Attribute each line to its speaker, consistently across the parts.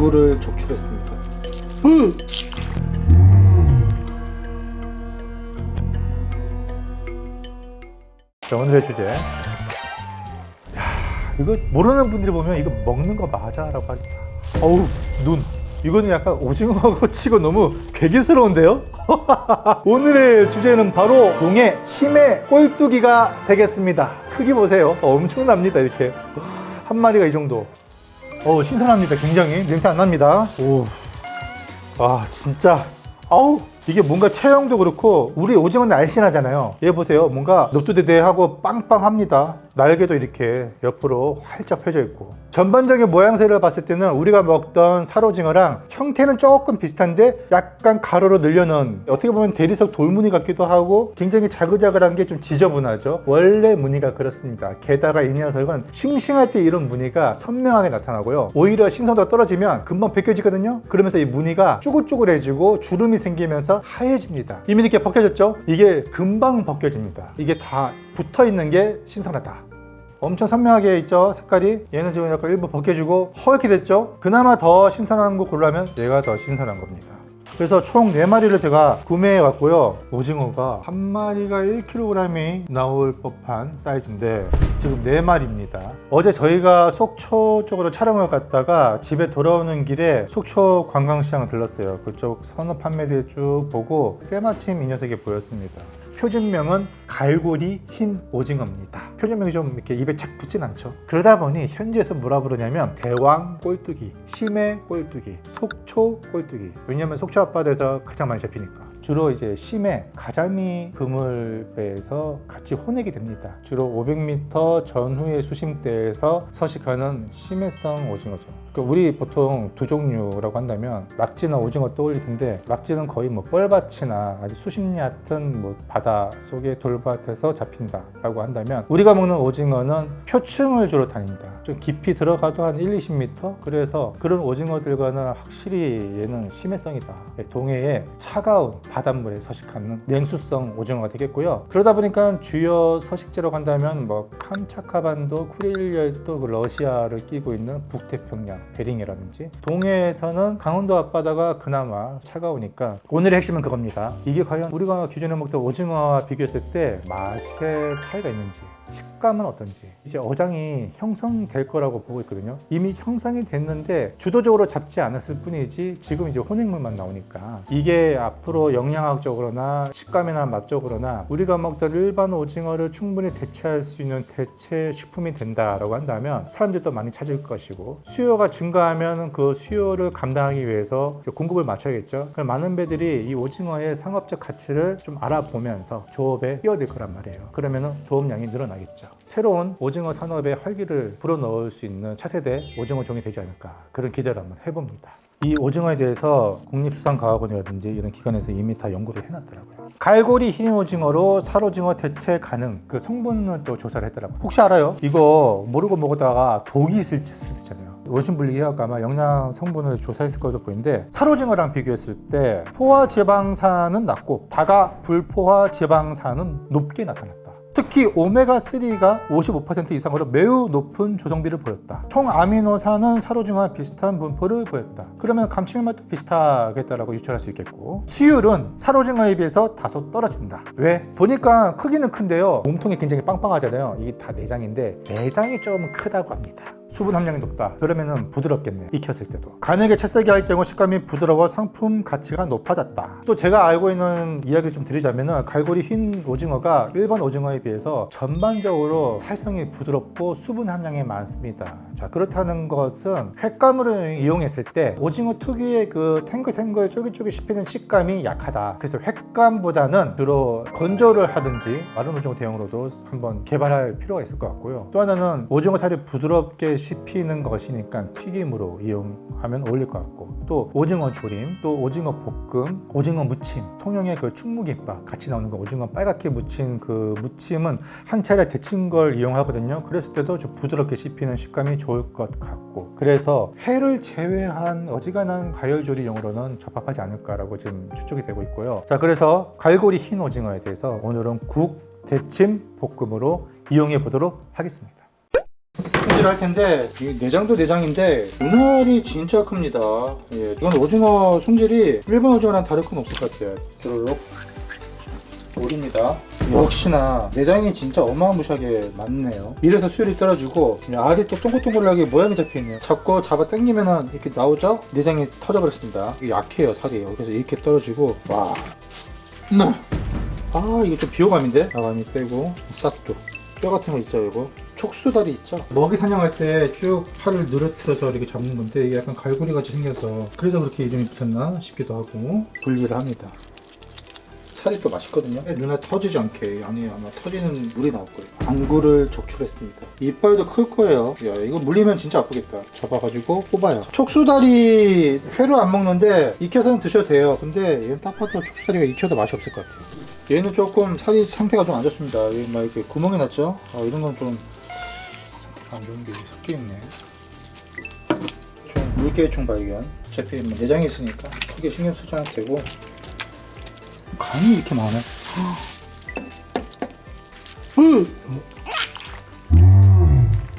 Speaker 1: 얼굴을 적출했습니다.
Speaker 2: 자, 오늘의 주제. 야, 이거 모르는 분들이 보면 이거 먹는 거 맞아라고 하겠다. 어우, 눈. 이거는 약간 오징어하고 치고 너무 괴기스러운데요? 오늘의 주제는 바로 동해 심해 꼴뚜기가 되겠습니다. 크기 보세요. 어, 엄청납니다, 이렇게. 한 마리가 이 정도. 어, 신선합니다. 굉장히. 냄새 안 납니다. 오. 와, 진짜. 아우. 이게 뭔가 체형도 그렇고 우리 오징어는 날씬하잖아요. 얘 보세요. 뭔가 넙두대대하고 빵빵합니다. 날개도 이렇게 옆으로 활짝 펴져 있고 전반적인 모양새를 봤을 때는 우리가 먹던 살오징어랑 형태는 조금 비슷한데 약간 가로로 늘려놓은 어떻게 보면 대리석 돌무늬 같기도 하고 굉장히 자글자글한 게 좀 지저분하죠. 원래 무늬가 그렇습니다. 게다가 이 녀석은 싱싱할 때 이런 무늬가 선명하게 나타나고요. 오히려 신선도가 떨어지면 금방 벗겨지거든요. 그러면서 이 무늬가 쭈글쭈글해지고 주름이 생기면서 하얘집니다. 이미 이렇게 벗겨졌죠? 이게 금방 벗겨집니다. 이게 다 붙어 있는 게 신선하다. 엄청 선명하게 있죠? 색깔이? 얘는 지금 약간 일부 벗겨지고 허옇게 됐죠? 그나마 더 신선한 거 고르려면 얘가 더 신선한 겁니다. 그래서 총 4마리를 제가 구매해 왔고요. 오징어가 한 마리가 1kg이 나올 법한 사이즈인데 지금 4마리입니다. 어제 저희가 속초 쪽으로 촬영을 갔다가 집에 돌아오는 길에 속초 관광시장을 들렀어요. 그쪽 선업 판매대 쭉 보고 때마침 이 녀석이 보였습니다 표준명은 갈고리 흰 오징어입니다. 표준명이 좀 이렇게 입에 착 붙진 않죠. 그러다 보니 현지에서 뭐라 부르냐면 대왕 꼴뚜기, 심해 꼴뚜기, 속초 꼴뚜기. 왜냐면 속초 앞바다에서 가장 많이 잡히니까. 주로 이제 심해 가자미 그물배에서 같이 혼액이 됩니다. 주로 500m 전후의 수심대에서 서식하는 심해성 오징어죠. 그 우리 보통 두 종류라고 한다면 낙지나 오징어 떠올릴 텐데 낙지는 거의 뭐 뻘밭이나 아주 수심 얕은 뭐 바다 속의 돌밭에서 잡힌다라고 한다면 우리가 먹는 오징어는 표층을 주로 다닙니다. 좀 깊이 들어가도 한 1, 20m 그래서 그런 오징어들과는 확실히 얘는 심해성이다. 동해의 차가운 바닷물에 서식하는 냉수성 오징어가 되겠고요. 그러다 보니까 주요 서식지로 간다면 뭐 캄차카반도, 쿠릴리아도 그 러시아를 끼고 있는 북태평양 베링이라든지 동해에서는 강원도 앞바다가 그나마 차가우니까 오늘의 핵심은 그겁니다. 이게 과연 우리가 기존에 먹던 오징어와 비교했을 때 맛의 차이가 있는지 식감은 어떤지 이제 어장이 형성될 거라고 보고 있거든요. 이미 형성이 됐는데 주도적으로 잡지 않았을 뿐이지 지금 이제 혼액물만 나오니까 이게 앞으로 영양학적으로나 식감이나 맛적으로나 우리가 먹던 일반 오징어를 충분히 대체할 수 있는 대체 식품이 된다라고 한다면 사람들이 또 많이 찾을 것이고 수요가 증가하면 그 수요를 감당하기 위해서 공급을 맞춰야겠죠. 그럼 많은 배들이 이 오징어의 상업적 가치를 좀 알아보면서 조업에 뛰어들 거란 말이에요. 그러면 도움량이 늘어나겠죠. 새로운 오징어 산업의 활기를 불어넣을 수 있는 차세대 오징어 종이 되지 않을까 그런 기대를 한번 해봅니다. 이 오징어에 대해서 국립수산과학원이라든지 이런 기관에서 이미 다 연구를 해놨더라고요. 갈고리 흰 오징어로 살오징어 대체 가능 그 성분을 또 조사를 했더라고요. 혹시 알아요? 이거 모르고 먹다가 독이 있을 수도 있잖아요. 원심분리해갖고 아마 영양 성분을 조사했을 것으로 보이는데 살오징어랑 비교했을 때 포화 지방산은 낮고 다가 불포화 지방산은 높게 나타났다. 특히 오메가3가 55% 이상으로 매우 높은 조성비를 보였다. 총 아미노산은 살오징어와 비슷한 분포를 보였다. 그러면 감칠맛도 비슷하겠다라고 유출할 수 있겠고 수율은 살오징어에 비해서 다소 떨어진다. 왜? 보니까 크기는 큰데요. 몸통이 굉장히 빵빵하잖아요. 이게 다 내장인데 내장이 좀 크다고 합니다. 수분 함량이 높다. 그러면은 부드럽겠네. 익혔을 때도. 간에게 채 썰기 할 경우 식감이 부드러워 상품 가치가 높아졌다. 또 제가 알고 있는 이야기를 좀 드리자면은 갈고리 흰 오징어가 일반 오징어에 비해서 전반적으로 살성이 부드럽고 수분 함량이 많습니다. 자 그렇다는 것은 횟감으로 이용했을 때 오징어 특유의 그 탱글탱글 쫄깃쫄깃 씹히는 식감이 약하다. 그래서 횟감보다는 주로 건조를 하든지 마른 오징어 대용으로도 한번 개발할 필요가 있을 것 같고요. 또 하나는 오징어 살이 부드럽게 씹히는 것이니까 튀김으로 이용하면 어울릴 것 같고 또 오징어 조림, 또 오징어 볶음, 오징어 무침, 통영의 그 충무김밥 같이 나오는 거 오징어 빨갛게 무친 그 무침은 한 차례 데친 걸 이용하거든요. 그랬을 때도 좀 부드럽게 씹히는 식감이 좋을 것 같고 그래서 회를 제외한 어지간한 가열조리용으로는 적합하지 않을까라고 지금 추측이 되고 있고요. 자 그래서 갈고리 흰 오징어에 대해서 오늘은 국, 데침, 볶음으로 이용해 보도록 하겠습니다. 손질을 할 텐데 이 내장도 내장인데 눈알이 진짜 큽니다. 예, 이건 오징어 손질이 일반 오징어랑 다를 건 없을 것 같아요. 드르륵 올입니다. 역시나 내장이 진짜 어마무시하게 많네요. 이래서 수율이 떨어지고 알이 또 동글동글하게 모양이 잡혀있네요. 잡고 잡아 당기면은 이렇게 나오죠? 내장이 터져버렸습니다. 이게 약해요 살이. 그래서 이렇게 떨어지고 와. 음. 아 이거 좀 비호감인데? 나감이 빼고 싹도 뼈 같은 거 있죠 이거 촉수다리 있죠? 먹이 사냥할 때 쭉 팔을 늘어뜨려서 이렇게 잡는 건데 이게 약간 갈고리 같이 생겨서 그래서 그렇게 이름이 붙었나 싶기도 하고 분리를 합니다. 살이 또 맛있거든요. 눈에 터지지 않게 안에 아마 터지는 물이 나올 거예요. 안구를 적출했습니다. 이빨도 클 거예요. 야 이거 물리면 진짜 아프겠다. 잡아가지고 뽑아요. 촉수다리 회로 안 먹는데 익혀서는 드셔도 돼요. 근데 얘는 딱 봐도 촉수다리가 익혀도 맛이 없을 것 같아요. 얘는 조금 살이 상태가 좀 안 좋습니다. 막 이렇게 구멍이 났죠? 어, 이런 건좀 상태가 안 좋은 게 섞여 있네. 총 물개의 총 발견. 어차피 뭐 내장이 있으니까 크게 신경 쓰지 않아도 되고. 간이 이렇게 많아?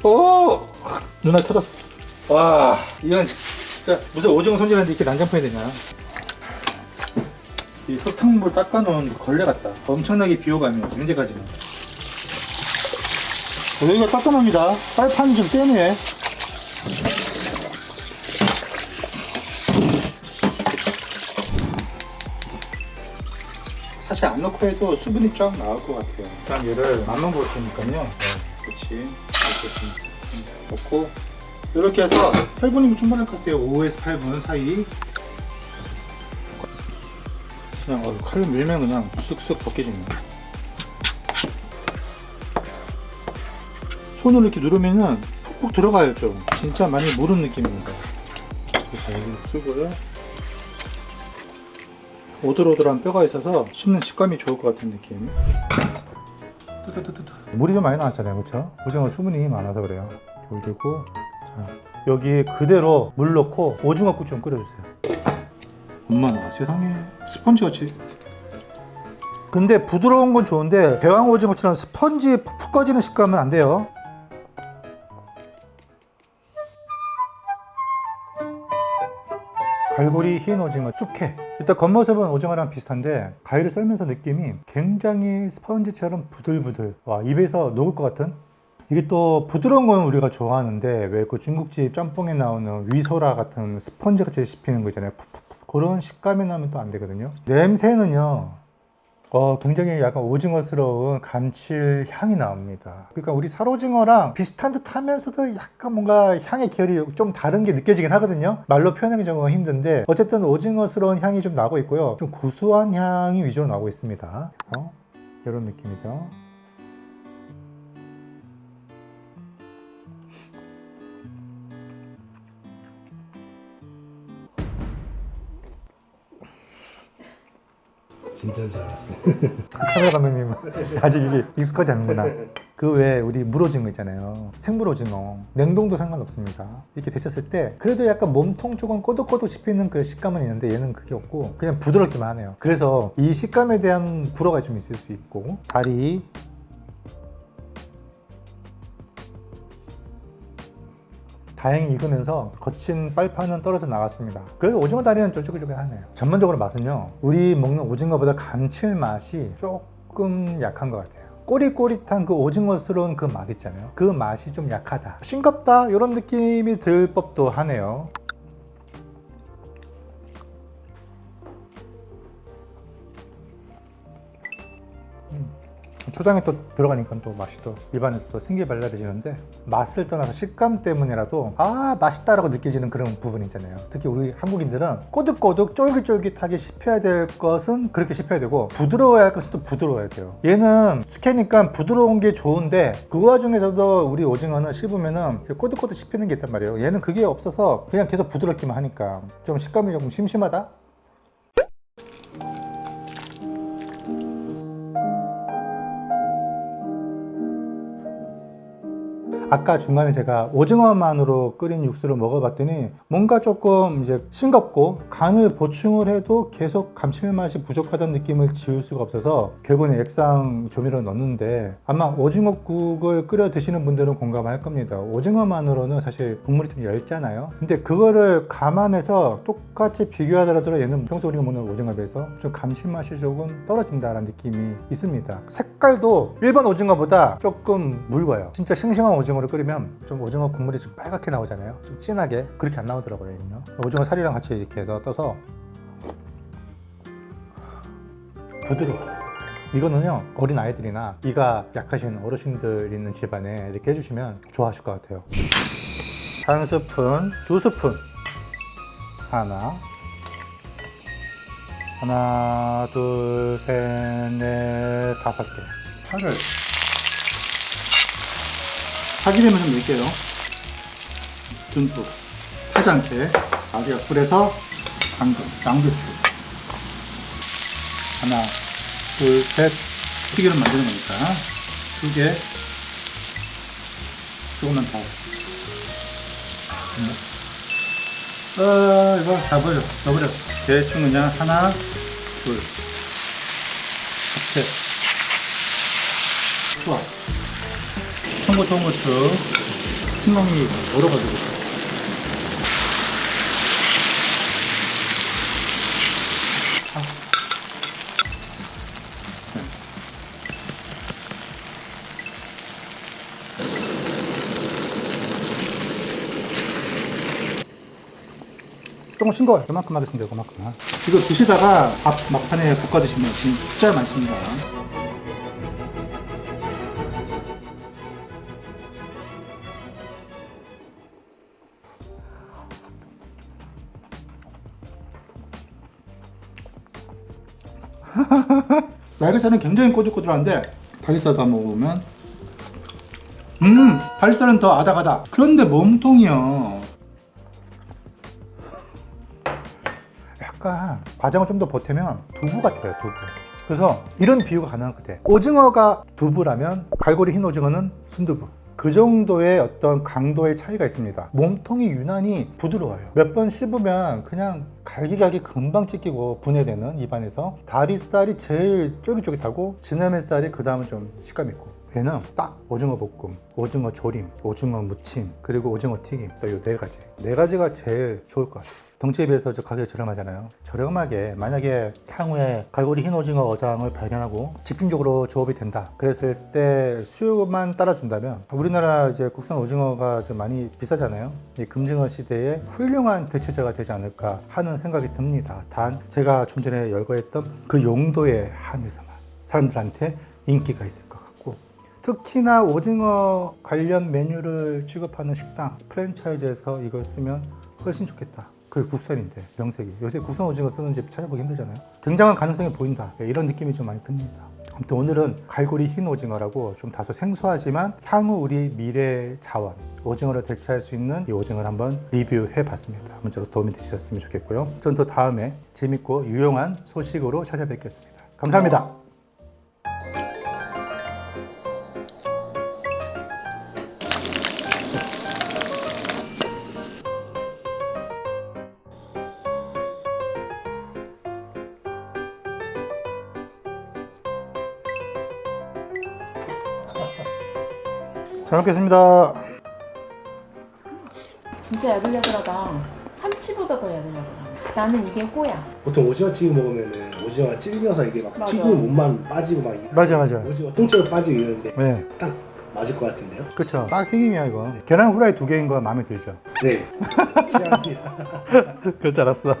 Speaker 2: 오! 누나 터졌어. 와 이건 진짜 무슨 오징어 손질하는데 이렇게 난장판이 되냐. 이 흙탕물 닦아놓은 걸레 같다. 엄청나게 비호감이야 지금 현재까지는 여기가 따끔합니다. 빨판이 좀 세네. 사실 안 넣고 해도 수분이 쫙 나올 것 같아요. 일단 얘를 맛만 볼 테니까요. 네, 그렇지 이렇게 좀 넣고 이렇게 해서 8분이면 충분할 것 같아요. 5에서 8분 사이. 그냥 어, 칼로 밀면 그냥 쑥쑥 벗겨지네 손으로 이렇게 누르면은 푹푹 들어가요 좀 진짜 많이 무른 느낌입니다. 그래서 여기 쓰고요. 오돌오돌한 뼈가 있어서 씹는 식감이 좋을 것 같은 느낌. 물이 좀 많이 나왔잖아요 그렇죠? 오징어 수분이 많아서 그래요. 돌리고 자 여기에 그대로 물 넣고 오징어국 좀 끓여주세요. 엄마나 세상에 스펀지 같이. 근데 부드러운 건 좋은데 대왕 오징어처럼 스펀지 푹푹 꺼지는 식감은 안 돼요 갈고리 흰 오징어 숙회. 일단 겉모습은 오징어랑 비슷한데 가위를 썰면서 느낌이 굉장히 스펀지처럼 부들부들. 와 입에서 녹을 것 같은? 이게 또 부드러운 건 우리가 좋아하는데 왜 그 중국집 짬뽕에 나오는 위소라 같은 스펀지 같이 씹히는 거 있잖아요. 그런 식감이 나면 또 안 되거든요. 냄새는요 어, 굉장히 약간 오징어스러운 감칠 향이 나옵니다. 그러니까 우리 살오징어랑 비슷한 듯 하면서도 약간 뭔가 향의 결이 좀 다른 게 느껴지긴 하거든요. 말로 표현하기 좀 힘든데 어쨌든 오징어스러운 향이 좀 나고 있고요. 좀 구수한 향이 위주로 나오고 있습니다. 그래서 이런 느낌이죠.
Speaker 1: 진짜인 줄 알았어.
Speaker 2: 카메라 감독님은 아직 이게 익숙하지 않는구나. 그 외에 우리 물오징어 있잖아요. 생물오징어. 냉동도 상관없습니다. 이렇게 데쳤을 때 그래도 약간 몸통 쪽은 꼬독꼬독 씹히는 그 식감은 있는데 얘는 그게 없고 그냥 부드럽기만 하네요. 그래서 이 식감에 대한 불어가 좀 있을 수 있고 다리 다행히 익으면서 거친 빨판은 떨어져 나갔습니다. 그래도 오징어 다리는 쫄깃쫄깃하네요. 전반적으로 맛은요, 우리 먹는 오징어보다 감칠맛이 조금 약한 것 같아요. 꼬릿꼬릿한 그 오징어스러운 그 맛 있잖아요. 그 맛이 좀 약하다. 싱겁다 이런 느낌이 들 법도 하네요. 초장이 또 들어가니까 또 맛이 또 입안에서 또 승기발랄해지는데 맛을 떠나서 식감 때문이라도 아 맛있다라고 느껴지는 그런 부분 있잖아요. 특히 우리 한국인들은 꼬득꼬득 쫄깃쫄깃하게 씹혀야 될 것은 그렇게 씹혀야 되고 부드러워야 할 것은 또 부드러워야 돼요. 얘는 숙회니까 부드러운 게 좋은데 그 와중에서도 우리 오징어는 씹으면은 꼬득꼬득 씹히는 게 있단 말이에요. 얘는 그게 없어서 그냥 계속 부드럽기만 하니까 좀 식감이 조금 심심하다 아까 중간에 제가 오징어만으로 끓인 육수를 먹어봤더니 뭔가 조금 이제 싱겁고 간을 보충을 해도 계속 감칠맛이 부족하다는 느낌을 지울 수가 없어서 결국엔 액상 조미료를 넣는데 아마 오징어국을 끓여 드시는 분들은 공감할 겁니다. 오징어만으로는 사실 국물이 좀 얇잖아요. 근데 그거를 감안해서 똑같이 비교하더라도 얘는 평소 우리가 먹는 오징어에 비해서 좀 감칠맛이 조금 떨어진다는 느낌이 있습니다. 색깔도 일반 오징어보다 조금 묽어요. 진짜 싱싱한 오징어 를 끓이면 좀 오징어 국물이 좀 빨갛게 나오잖아요. 좀 진하게 그렇게 안 나오더라고요. 얘는요. 오징어 살이랑 같이 이렇게 해서 떠서 부드러워. 이거는요 어린 아이들이나 이가 약하신 어르신들 있는 집안에 이렇게 해주시면 좋아하실 것 같아요. 한 스푼, 두 스푼 하나 하나 둘 셋 넷 다섯 개 파를 파기 되면 좀 넣을게요. 듬뿍. 타지 않게. 아주 약불에서 당근, 양배추. 하나 둘 셋. 튀기를 만드는 거니까 두 개. 조금만 더. 어, 이거 다 버려. 넣어버려. 대충 그냥 하나, 둘, 셋. 좋아. 청고, 청고추. 신랑이 얼어가지고. 아. 네. 조금 싱거워요. 그만큼 하겠습니다. 그만큼. 이거 드시다가 밥 막판에 볶아 드시면 진짜 맛있습니다. 날개살은 굉장히 꼬들꼬들한데 다리살도 한번 먹어보면 음 다리살은 더 아닥아닥 그런데 몸통이요. 약간 과정을 좀 더 보태면 두부 같아요 두부. 그래서 이런 비유가 가능한 것 같아. 오징어가 두부라면 갈고리 흰 오징어는 순두부 그 정도의 어떤 강도의 차이가 있습니다. 몸통이 유난히 부드러워요. 몇 번 씹으면 그냥 갈기갈기 금방 찢기고 분해되는 입안에서 다리살이 제일 쫄깃쫄깃하고 지나면살이 그 다음은 좀 식감 있고 얘는 딱 오징어 볶음, 오징어 조림, 오징어 무침, 그리고 오징어 튀김 딱이네 가지. 네 가지가 제일 좋을 것 같아요. 덩치에 비해서 저 가격이 저렴하잖아요. 저렴하게 만약에 향후에 갈고리 흰 오징어 어장을 발견하고 집중적으로 조업이 된다 그랬을 때 수요만 따라준다면 우리나라 이제 국산 오징어가 좀 많이 비싸잖아요. 이 금징어 시대에 훌륭한 대체자가 되지 않을까 하는 생각이 듭니다. 단 제가 좀 전에 열거했던 그 용도의 한에서만 사람들한테 인기가 있을 것 같고 특히나 오징어 관련 메뉴를 취급하는 식당 프랜차이즈에서 이걸 쓰면 훨씬 좋겠다. 그게 국산인데 명색이 요새 국산 오징어 쓰는 집 찾아보기 힘들잖아요. 굉장한 가능성이 보인다. 네, 이런 느낌이 좀 많이 듭니다. 아무튼 오늘은 갈고리 흰 오징어라고 좀 다소 생소하지만 향후 우리 미래 자원 오징어를 대체할 수 있는 이 오징어를 한번 리뷰해 봤습니다. 문자로 도움이 되셨으면 좋겠고요. 전 또 다음에 재밌고 유용한 소식으로 찾아뵙겠습니다. 감사합니다. 잘 먹겠습니다.
Speaker 1: 진짜 야들야들하다. 참치보다 더 야들야들하네. 나는 이게 호야.
Speaker 3: 보통 오징어 튀김 먹으면은 오징어가 질겨서 이게 막
Speaker 1: 맞아.
Speaker 3: 튀김 몸만 빠지고 막.
Speaker 2: 맞아 맞아.
Speaker 3: 오징어 통째로 빠지고 이러는데
Speaker 2: 네,
Speaker 3: 딱 맞을 것 같은데요?
Speaker 2: 그쵸. 딱 튀김이야 이거. 계란 후라이 두 개인 거 마음에 들죠?
Speaker 3: 네 취합니다
Speaker 2: 그럴 줄 알았어.